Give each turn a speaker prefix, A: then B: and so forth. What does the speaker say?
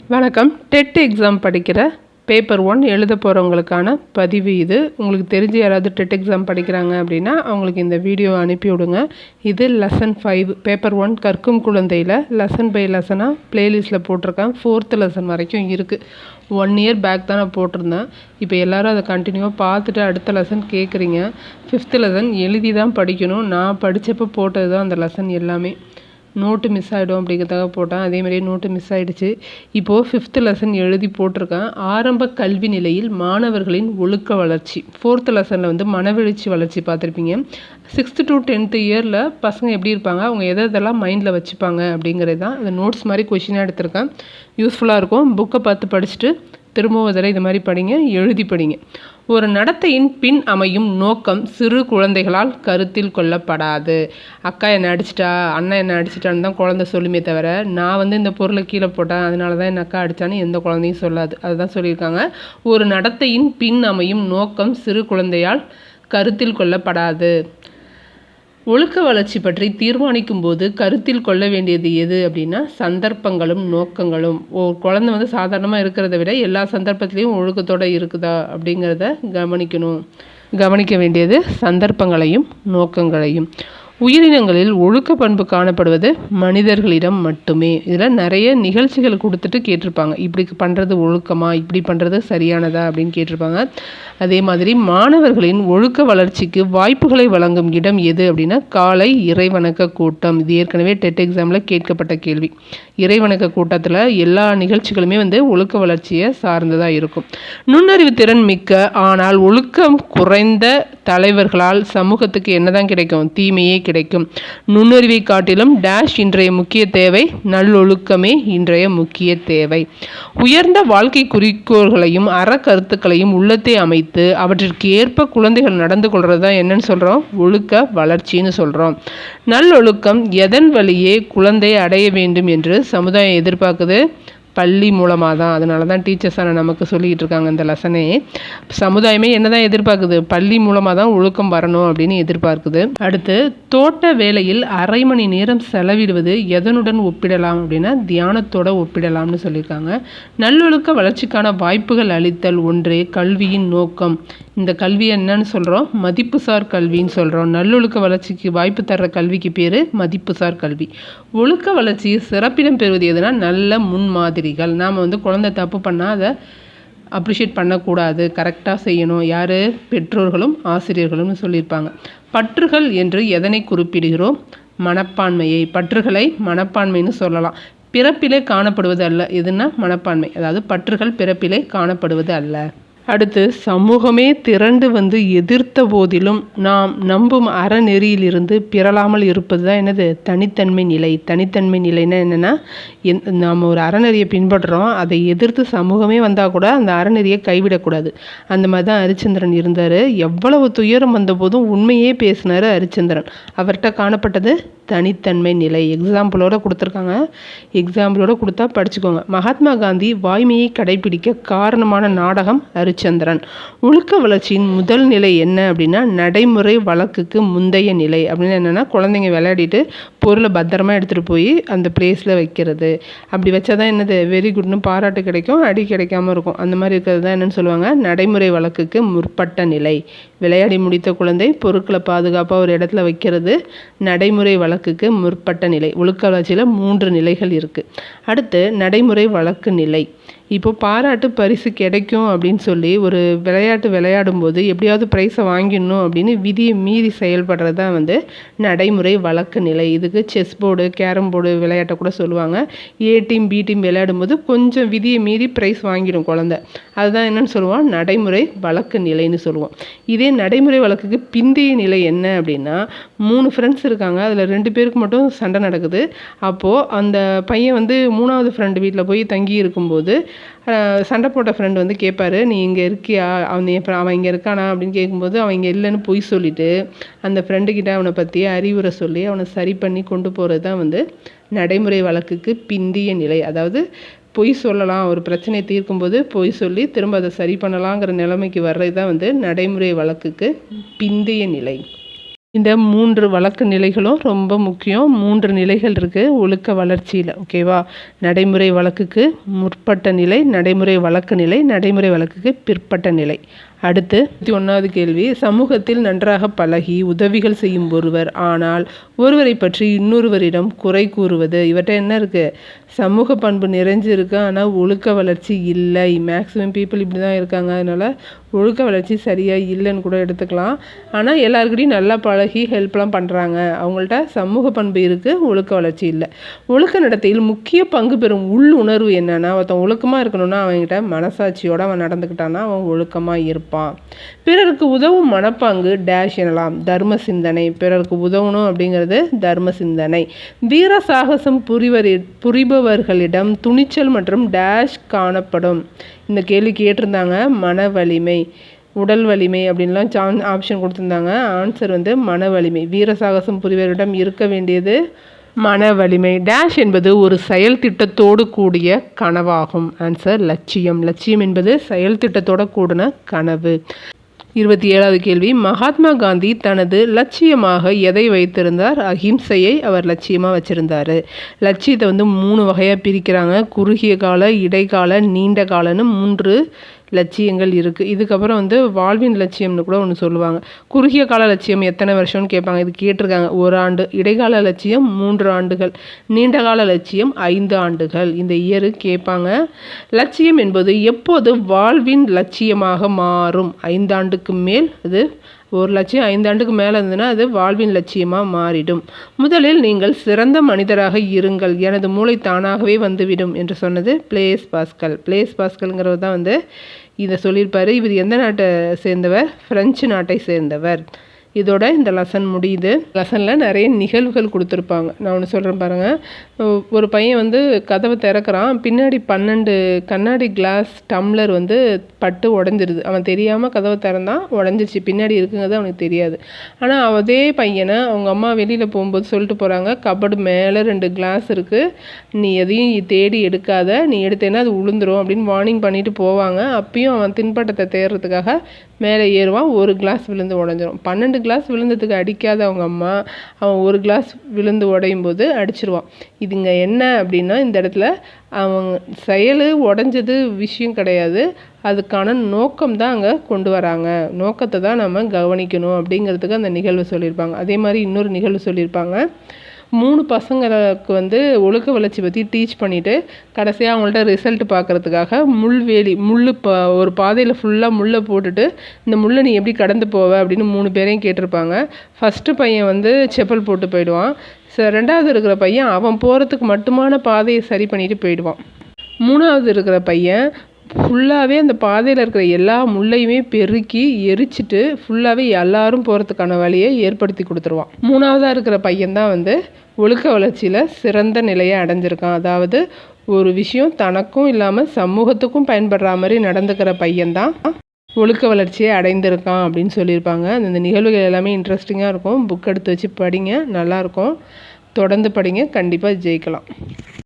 A: வணக்கம். TET exam படிக்கிற paper one எழுத போகிறவங்களுக்கான பதிவு இது. உங்களுக்கு தெரிஞ்சு யாராவது டெட் எக்ஸாம் படிக்கிறாங்க அப்படின்னா அவங்களுக்கு இந்த வீடியோ அனுப்பி விடுங்க. இது லெசன் ஃபைவ் பேப்பர் ஒன் கற்கும் குழந்தையில் லெசன் பை லெசனாக ப்ளேலிஸ்ட்டில் போட்டிருக்கேன். ஃபோர்த்து லெசன் வரைக்கும் இருக்குது ஒன் இயர் பேக் தான் நான் போட்டிருந்தேன். இப்போ எல்லோரும் அதை கண்டினியூவாக பார்த்துட்டு அடுத்த லெசன் கேட்குறீங்க ஃபிஃப்த்து லெசன் எழுதி தான் படிக்கணும். நான் படித்தப்போ போட்டது தான் அந்த லெசன் எல்லாமே. நோட்டு மிஸ் ஆகிடும் அப்படிங்கிறதாக போட்டேன். அதே மாதிரியே நோட்டு மிஸ் ஆகிடுச்சு இப்போது ஃபிஃப்த்து லெசன் எழுதி போட்டிருக்கேன். ஆரம்ப கல்வி நிலையில் மாணவர்களின் ஒழுக்க வளர்ச்சி. ஃபோர்த்து லெசனில் வந்து மனவெழுச்சி வளர்ச்சி பார்த்துருப்பீங்க. சிக்ஸ்த்து டு டென்த்து இயரில் பசங்க எப்படி இருப்பாங்க? அவங்க எதை எதெல்லாம் மைண்டில் வச்சுப்பாங்க அப்படிங்கிறது தான் அந்த நோட்ஸ் மாதிரி கொஷினாக எடுத்திருக்கேன். யூஸ்ஃபுல்லாக இருக்கும். புக்கை பார்த்து படிச்சுட்டு திரும்பவும் தடவை இது மாதிரி படிங்க எழுதி படிங்க. ஒரு நடத்தையின் பின் அமையும் நோக்கம் சிறு குழந்தைகளால் கருத்தில் கொள்ளப்படாது. அக்கா என்னை அடிச்சிட்டா அண்ணன் என்னை அடிச்சிட்டான்னு தான் குழந்தை சொல்லுமே தவிர நான் வந்து இந்த பொருளை கீழே போட்டேன் அதனால தான் என் அக்கா அடித்தான்னு எந்த குழந்தையும் சொல்லாது. அதுதான் சொல்லியிருக்காங்க. ஒரு நடத்தையின் பின் அமையும் நோக்கம் சிறு குழந்தையால் கருத்தில் கொள்ளப்படாது. ஒழுக்க வளர்ச்சி பற்றி தீர்மானிக்கும் போது கருத்தில் கொள்ள வேண்டியது எது அப்படின்னா சந்தர்ப்பங்களும் நோக்கங்களும். ஒரு குழந்தை வந்து சாதாரணமாக இருக்கிறத விட எல்லா சந்தர்ப்பத்திலையும் ஒழுக்கத்தோடு இருக்குதா அப்படிங்கிறத கவனிக்கணும். கவனிக்க வேண்டியது சந்தர்ப்பங்களையும் நோக்கங்களையும். உயிரினங்களில் ஒழுக்க பண்பு காணப்படுவது மனிதர்களிடம் மட்டுமே. இதில் நிறைய நிகழ்ச்சிகள் கொடுத்துட்டு கேட்டிருப்பாங்க. இப்படி பண்ணுறது ஒழுக்கமா? இப்படி பண்ணுறது சரியானதா? அப்படின்னு கேட்டிருப்பாங்க. அதே மாதிரி மாணவர்களின் ஒழுக்க வளர்ச்சிக்கு வாய்ப்புகளை வழங்கும் இடம் எது அப்படின்னா காலை இறைவணக்க கூட்டம். இது ஏற்கனவே டெட் எக்ஸாமில் கேட்கப்பட்ட கேள்வி. இறைவணக்க கூட்டத்தில் எல்லா நிகழ்ச்சிகளுமே வந்து ஒழுக்க வளர்ச்சியை சார்ந்ததாக இருக்கும். நுண்ணறிவு திறன் மிக்க ஆனால் ஒழுக்கம் குறைந்த தலைவர்களால் சமூகத்துக்கு என்னதான் கிடைக்கும்? தீமையே கிடைக்கும் நுண்ணறிவை காட்டிலும் டேஷ் இன்றைய முக்கிய தேவை நல்லொழுக்கமே இன்றைய முக்கிய தேவை. உயர்ந்த வாழ்க்கை குறிக்கோள்களையும் அறக்கருத்துக்களையும் உள்ளத்தை அமைத்து அவற்றிற்கு ஏற்ப குழந்தைகள் நடந்து கொள்வது தான் என்னன்னு சொல்கிறோம் ஒழுக்க வளர்ச்சின்னு சொல்கிறோம் நல்லொழுக்கம் எதன் வழியே குழந்தை அடைய வேண்டும் என்று சமுதாயம் எதிர்பார்க்குது? பள்ளி மூலமாக தான் அதனால தான் டீச்சர்ஸான நமக்கு சொல்லிக்கிட்டு இருக்காங்க இந்த லெசனே சமுதாயமே என்ன தான் எதிர்பார்க்குது? பள்ளி மூலமாக தான் ஒழுக்கம் வரணும் அப்படின்னு எதிர்பார்க்குது. அடுத்து தோட்ட வேலையில் அரை மணி நேரம் செலவிடுவது எதனுடன் ஒப்பிடலாம் அப்படின்னா தியானத்தோட ஒப்பிடலாம்னு சொல்லியிருக்காங்க. நல்லொழுக்க வளர்ச்சிக்கான வாய்ப்புகள் அளித்தல் ஒன்றே கல்வியின் நோக்கம். இந்த கல்வி என்னன்னு சொல்கிறோம் மதிப்புசார் கல்வின்னு சொல்கிறோம் நல்லொழுக்க வளர்ச்சிக்கு வாய்ப்பு தர்ற கல்விக்கு பேர் மதிப்புசார் கல்வி. ஒழுக்க வளர்ச்சி சிறப்பிடம் பெறுவது எதுனா நல்ல மாதிரிகள் நாம் வந்து குழந்தை தப்பு பண்ணால் அதை அப்ரிஷியேட் பண்ணக்கூடாது. கரெக்டாக செய்யணும். யார்? பெற்றோர்களும் ஆசிரியர்களும் சொல்லியிருப்பாங்க. பற்றுகள் என்று எதனை குறிப்பிடுகிறோம்? மனப்பான்மையை. பற்றுகளை மனப்பான்மைன்னு சொல்லலாம். பிறப்பிலே காணப்படுவது அல்ல. எதுனா மனப்பான்மை. அதாவது பற்றுகள் பிறப்பிலே காணப்படுவது அல்ல. அடுத்து சமூகமே திரண்டு வந்து எதிர்த்த போதிலும் நாம் நம்பும் அறநெறியிலிருந்து பிறலாமல் இருப்பது தான் என்னது? தனித்தன்மை நிலை. தனித்தன்மை நிலைன்னா என்னென்னா எந் நாம் ஒரு அறநெறியை பின்பற்றுறோம் அதை எதிர்த்து சமூகமே வந்தால் கூட அந்த அறநெறியை கைவிடக்கூடாது. அந்த மாதிரி தான் ஹரிச்சந்திரன் இருந்தார். எவ்வளவு துயரம் வந்தபோதும் உண்மையே பேசினார் ஹரிச்சந்திரன் அவர்கிட்ட காணப்பட்டது தனித்தன்மை நிலை. எக்ஸாம்பிளோட கொடுத்துருக்காங்க. எக்ஸாம்பிளோட கொடுத்தா படிச்சுக்கோங்க. மகாத்மா காந்தி வாய்மையை கடைபிடிக்க காரணமான நாடகம் ஹரிச்சந்திரன் ஒழுக்க வளர்ச்சியின் முதல் நிலை என்ன அப்படின்னா நடைமுறை வழக்குக்கு முந்தைய நிலை. அப்படின்னு என்னென்னா குழந்தைங்க விளையாடிட்டு பொருளை பத்திரமா எடுத்துகிட்டு போய் அந்த பிளேஸில் வைக்கிறது. அப்படி வச்சா தான் என்னது வெரி குட்னு பாராட்டு கிடைக்கும் அடி கிடைக்காம இருக்கும். அந்த மாதிரி இருக்கிறது தான் என்னென்னு சொல்லுவாங்க. நடைமுறை வழக்குக்கு முற்பட்ட நிலை. விளையாடி முடித்த குழந்தை பொருட்களை பாதுகாப்பாக ஒரு இடத்துல வைக்கிறது நடைமுறை வழக்குக்கு முற்பட்ட நிலை. ஒழுக்க வளர்ச்சியில் மூன்று நிலைகள் இருக்குது அடுத்து நடைமுறை வழக்கு நிலை. இப்போ பாராட்டு பரிசு கிடைக்கும் அப்படின்னு சொல்லி ஒரு விளையாட்டு விளையாடும் போது எப்படியாவது ப்ரைஸை வாங்கிடணும் அப்படின்னு விதியை மீறி செயல்படுறது தான் வந்து நடைமுறை வழக்கு நிலை. இதுக்கு செஸ் போர்டு கேரம் போர்டு விளையாட்டை கூட சொல்லுவாங்க. ஏ டீம் பி டீம் விளையாடும்போது கொஞ்சம் விதியை மீறி ப்ரைஸ் வாங்கிடும் குழந்த. அதுதான் என்னன்னு சொல்லுவோம். நடைமுறை வழக்கு நிலைன்னு சொல்லுவோம். இதே நடைமுறை வழக்குக்கு பிந்தைய நிலை என்ன அப்படின்னா மூணு ஃப்ரெண்ட்ஸ் இருக்காங்க. அதில் ரெண்டு பேருக்கு மட்டும் சண்டை நடக்குது. அப்போது அந்த பையன் வந்து மூணாவது ஃப்ரெண்டு வீட்டில் போய் தங்கி இருக்கும்போது சண்டை போட்ட ஃப்ரெண்டு வந்து கேட்பாரு நீ இங்கே இருக்கியா? அவன் என் அவன் இங்கே இருக்கானா? அப்படின்னு கேட்கும்போது அவன் இங்கே இல்லைன்னு பொய் சொல்லிவிட்டு அந்த ஃப்ரெண்டுக்கிட்ட அவனை பற்றி அறிவுரை சொல்லி அவனை சரி பண்ணி கொண்டு போகிறது தான் வந்து நடைமுறை வழக்குக்கு பிந்திய நிலை. அதாவது பொய் சொல்லலாம் ஒரு பிரச்சனையை தீர்க்கும்போது பொய் சொல்லி திரும்ப அதை சரி பண்ணலாங்கிற நிலைமைக்கு வர்றது தான் வந்து நடைமுறை வழக்குக்கு பிந்தைய நிலை. இந்த மூன்று வழக்கு நிலைகளும் ரொம்ப முக்கியம். மூன்று நிலைகள் இருக்குது ஒழுக்க வளர்ச்சியில் ஓகேவா? நடைமுறை வழக்குக்கு முற்பட்ட நிலை நடைமுறை வழக்கு நிலை நடைமுறை வழக்குக்கு பிற்பட்ட நிலை. அடுத்து ஒன்றாவது கேள்வி. சமூகத்தில் நன்றாக பழகி உதவிகள் செய்யும் ஒருவர் ஆனால் ஒருவரை பற்றி இன்னொருவரிடம் குறை கூறுவது இவற்றை என்ன இருக்குது சமூக பண்பு நிறைஞ்சிருக்கு ஆனால் ஒழுக்க வளர்ச்சி இல்லை. மேக்ஸிமம் பீப்புள் இப்படி தான் இருக்காங்க. அதனால் ஒழுக்க வளர்ச்சி சரியாக இல்லைன்னு கூட எடுத்துக்கலாம். ஆனால் எல்லாருக்கிட்டையும் நல்லா பழகி ஹெல்ப்லாம் பண்ணுறாங்க அவங்கள்ட்ட சமூக பண்பு இருக்குது ஒழுக்க வளர்ச்சி இல்லை. ஒழுக்க நடத்தையில் முக்கிய பங்கு பெறும் உள் உணர்வு என்னென்னா ஒருத்தன் ஒழுக்கமாக இருக்கணும்னா அவங்ககிட்ட மனசாட்சியோடு அவன் நடந்துக்கிட்டான்னா அவன் ஒழுக்கமாக இருப்பான். இருப்பான் பிறருக்கு உதவும் மனப்பாங்கு டேஷ் எனலாம். தர்ம சிந்தனை. பிறருக்கு உதவணும் அப்படிங்கிறது தர்ம சிந்தனை. வீர சாகசம் புரிவரி புரிபவர்களிடம் துணிச்சல் மற்றும் டேஷ் காணப்படும். இந்த கேள்வி கேட்டிருந்தாங்க மன வலிமை. உடல் வலிமை அப்படின்லாம் சான் ஆப்ஷன் கொடுத்துருந்தாங்க. ஆன்சர் வந்து மன வலிமை. வீர சாகசம் புரிவரிடம் இருக்க வேண்டியது மன வலிமை. டேஷ் என்பது ஒரு செயல் திட்டத்தோடு கூடிய கனவாகும். ஆன்சர் லட்சியம். லட்சியம் என்பது செயல் திட்டத்தோட கூடின கனவு. இருபத்தி ஏழாவது கேள்வி. மகாத்மா காந்தி தனது லட்சியமாக எதை வைத்திருந்தார்? அஹிம்சையை அவர் லட்சியமாக வச்சுருந்தார். லட்சியத்தை வந்து மூணு வகையாக பிரிக்கிறாங்க. குறுகிய கால இடைக்கால நீண்ட காலன்னு மூன்று லட்சியங்கள் இருக்குது இதுக்கப்புறம் வந்து வாழ்வின் லட்சியம்னு கூட ஒன்று சொல்லுவாங்க. குறுகிய கால லட்சியம் எத்தனை வருஷம்னு கேட்பாங்க. இது கேட்டிருக்காங்க. ஒரு ஆண்டு இடைக்கால லட்சியம் மூன்று ஆண்டுகள் நீண்ட கால லட்சியம் ஐந்து ஆண்டுகள். இந்த இயரு கேட்பாங்க. லட்சியம் என்பது எப்போது வாழ்வின் லட்சியமாக மாறும்? ஐந்தாண்டுக்கு மேல் அது ஒரு லட்சியம் ஐந்தாண்டுக்கு மேலே இருந்ததுன்னா அது வாழ்வின் லட்சியமாக மாறிடும். முதலில் நீங்கள் சிறந்த மனிதராக இருங்கள். எனது மூளை தானாகவே வந்துவிடும் என்று சொன்னது பிளேஸ் பாஸ்கல். பிளேஸ் பாஸ்கல்ங்கிறவர் தான் வந்து இதை சொல்லியிருப்பார். இவர் எந்த நாட்டை சேர்ந்தவர்? ஃப்ரெஞ்சு நாட்டை சேர்ந்தவர். இதோட இந்த லெசன் முடியுது. லெசனில் நிறைய நிகழ்வுகள் கொடுத்துருப்பாங்க. நான் ஒன்று சொல்கிறேன் பாருங்கள் ஒரு பையன் வந்து கதவை திறக்கிறான். பின்னாடி பன்னெண்டு கண்ணாடி கிளாஸ் டம்ளர் வந்து பட்டு உடஞ்சிருது. அவன் தெரியாமல் கதவை திறந்தான் உடஞ்சிருச்சு. பின்னாடி இருக்குங்கிறது அவனுக்கு தெரியாது. ஆனால் அதே பையனை அவங்க அம்மா வெளியில் போகும்போது சொல்லிட்டு போகிறாங்க கபடு மேலே ரெண்டு கிளாஸ் இருக்குது நீ எதையும் தேடி எடுக்காத. நீ எடுத்தேன்னா அது உளுந்துரும் அப்படின்னு வார்னிங் பண்ணிட்டு போவாங்க. அப்பயும் அவன் தின்பட்டத்தை தேடுறதுக்காக மேலே ஏறுவான் ஒரு கிளாஸ் விழுந்து உடஞ்சிரும். பன்னெண்டு கிளாஸ் விழுந்ததுக்கு அடிக்காத அவங்க அம்மா அவன் ஒரு கிளாஸ் விழுந்து உடையும் போது அடிச்சிருவான். இதுங்க என்ன அப்படின்னா இந்த இடத்துல அவங்க செயல் உடஞ்சது விஷயம் கிடையாது. அதுக்கான நோக்கம் தான் அங்கே கொண்டு வராங்க. நோக்கத்தை தான் நம்ம கவனிக்கணும் அப்படிங்கிறதுக்கு அந்த நிகழ்வு சொல்லியிருப்பாங்க. அதே மாதிரி இன்னொரு நிகழ்வு சொல்லியிருப்பாங்க. மூணு பசங்களுக்கு வந்து ஒழுக்க வளர்ச்சி பற்றி டீச் பண்ணிவிட்டு கடைசியாக அவங்கள்ட்ட ரிசல்ட் பார்க்குறதுக்காக முள்வேலி முள் பா ஒரு பாதையில் ஃபுல்லாக முள்ளை போட்டுட்டு இந்த முள்ளை நீ எப்படி கடந்து போவ அப்படின்னு மூணு பேரையும் கேட்டிருப்பாங்க. ஃபஸ்ட்டு பையன் வந்து செப்பல் போட்டு போயிடுவான். ச ரெண்டாவது இருக்கிற பையன் அவன் போகிறதுக்கு மட்டுமான பாதையை சரி பண்ணிட்டு போயிடுவான். மூணாவது இருக்கிற பையன் ஃபுல்லாகவே அந்த பாதையில் இருக்கிற எல்லா முள்ளையுமே பெருக்கி எரிச்சிட்டு ஃபுல்லாகவே எல்லாரும் போகிறதுக்கான வழியை ஏற்படுத்தி கொடுத்துருவான். மூணாவதாக இருக்கிற பையன்தான் வந்து ஒழுக்க வளர்ச்சியில் சிறந்த நிலையை அடைஞ்சிருக்கான். அதாவது ஒரு விஷயம் தனக்கும் இல்லாமல் சமூகத்துக்கும் பயன்படுற மாதிரி நடந்துக்கிற பையன்தான் ஒழுக்க வளர்ச்சியை அடைந்திருக்கான் அப்படின்னு சொல்லியிருப்பாங்க. அந்த நிகழ்வுகள் எல்லாமே இன்ட்ரெஸ்டிங்காக இருக்கும். புக் எடுத்து வச்சு படிங்க நல்லாயிருக்கும் தொடர்ந்து படிங்க கண்டிப்பாக ஜெயிக்கலாம்.